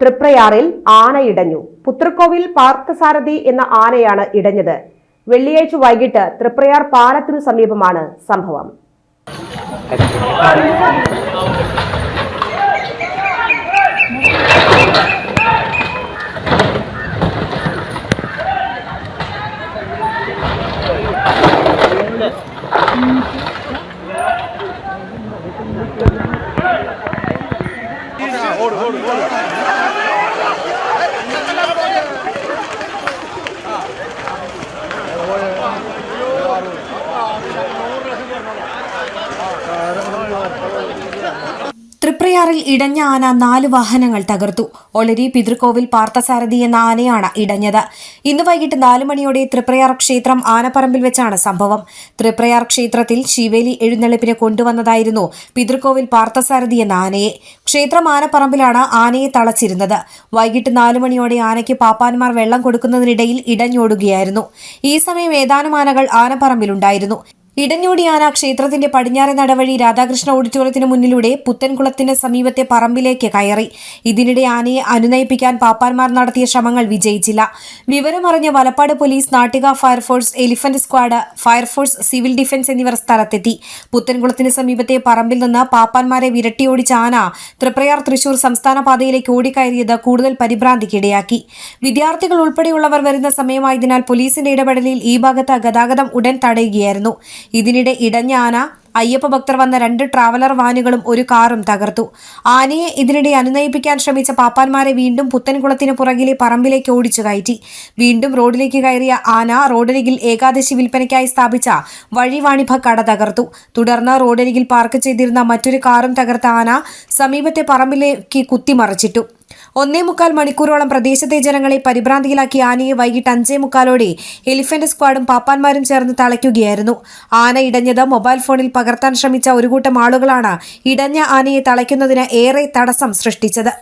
തൃപ്രയാറിൽ ആന ഇടഞ്ഞു. പുത്രക്കോവിൽ പാർത്ഥസാരഥി എന്ന ആനയാണ് ഇടഞ്ഞത്. വെള്ളിയാഴ്ച വൈകിട്ട് തൃപ്രയാർ പാലത്തിനു സമീപമാണ് സംഭവം. തൃപ്രയാറിൽ ഇടഞ്ഞ ആന നാല് വാഹനങ്ങൾ തകർത്തു. ഒളരി പിതൃക്കോവിൽ പാർത്ഥസാരഥി എന്ന ആനയാണ് ഇടഞ്ഞത്. ഇന്ന് വൈകിട്ട് നാലു മണിയോടെ തൃപ്രയാർ ക്ഷേത്രം ആനപ്പറമ്പിൽ വെച്ചാണ് സംഭവം. തൃപ്രയാർ ക്ഷേത്രത്തിൽ ശിവേലി എഴുന്നള്ളിപ്പിന് കൊണ്ടുവന്നതായിരുന്നു പിതൃക്കോവിൽ പാർത്ഥസാരഥി എന്ന ആനയെ. ക്ഷേത്രം ആനപ്പറമ്പിലാണ് ആനയെ തളച്ചിരുന്നത്. വൈകിട്ട് നാലു മണിയോടെ ആനയ്ക്ക് പാപ്പാന്മാർ വെള്ളം കൊടുക്കുന്നതിനിടയിൽ ഇടഞ്ഞോടുകയായിരുന്നു. ഈ സമയം ഏതാനും ആനകൾ ആനപ്പറമ്പിലുണ്ടായിരുന്നു. ഇടഞ്ഞോടി ആന ക്ഷേത്രത്തിന്റെ പടിഞ്ഞാറെ നടവഴി രാധാകൃഷ്ണ ഓഡിറ്റോറിയത്തിന് മുന്നിലൂടെ പുത്തൻകുളത്തിന് സമീപത്തെ പറമ്പിലേക്ക് കയറി. ഇതിനിടെ ആനയെ അനുനയിപ്പിക്കാൻ പാപ്പാന്മാർ നടത്തിയ ശ്രമങ്ങൾ വിജയിച്ചില്ല. വിവരമറിഞ്ഞ Valappad police Nattika fire force elephant squad fire force civil defence എന്നിവർ സ്ഥലത്തെത്തി. പുത്തൻകുളത്തിന് സമീപത്തെ പറമ്പിൽ നിന്ന് പാപ്പാന്മാരെ വിരട്ടിയോടിച്ച ആന തൃപ്രയാർ തൃശൂർ സംസ്ഥാന പാതയിലേക്ക് ഓടിക്കയറിയത് കൂടുതൽ പരിഭ്രാന്തിക്കിടയാക്കി. വിദ്യാർത്ഥികൾ ഉൾപ്പെടെയുള്ളവർ വരുന്ന സമയമായതിനാൽ പോലീസിന്റെ ഇടപെടലിൽ ഈ ഭാഗത്ത് ഗതാഗതം ഉടൻ തടയുകയായിരുന്നു. ഇതിനിടെ ഇടഞ്ഞാന അയ്യപ്പ ഭക്തർ വന്ന രണ്ട് ട്രാവലർ വാനുകളും ഒരു കാറും തകർത്തു. ആനയെ ഇതിനിടെ അനുനയിപ്പിക്കാൻ ശ്രമിച്ച പാപ്പാന്മാരെ വീണ്ടും പുത്തൻകുളത്തിന് പുറകിലെ പറമ്പിലേക്ക് ഓടിച്ചു കയറ്റി. വീണ്ടും റോഡിലേക്ക് കയറിയ ആന റോഡരികിൽ ഏകാദശി വിൽപ്പനയ്ക്കായി സ്ഥാപിച്ച വഴിവാണിഭ കട തകർത്തു. തുടർന്ന് റോഡരികിൽ പാർക്ക് ചെയ്തിരുന്ന മറ്റൊരു കാറും തകർത്ത ആന സമീപത്തെ പറമ്പിലേക്ക് കുത്തിമറിച്ചിട്ടു. ഒന്നേ മുക്കാൽ മണിക്കൂറോളം പ്രദേശത്തെ ജനങ്ങളെ പരിഭ്രാന്തിയിലാക്കി ആനയെ വൈകിട്ട് അഞ്ചേ മുക്കാലോടെ എലിഫന്റ് സ്ക്വാഡും പാപ്പാന്മാരും ചേർന്ന് തളയ്ക്കുകയായിരുന്നു. ആന ഇടഞ്ഞത് മൊബൈൽ ഫോണിൽ പകർത്താൻ ശ്രമിച്ച ഒരു കൂട്ടം ആളുകളാണ് ഇടഞ്ഞ ആനയെ തളയ്ക്കുന്നതിന് ഏറെ തടസ്സം സൃഷ്ടിച്ചത്.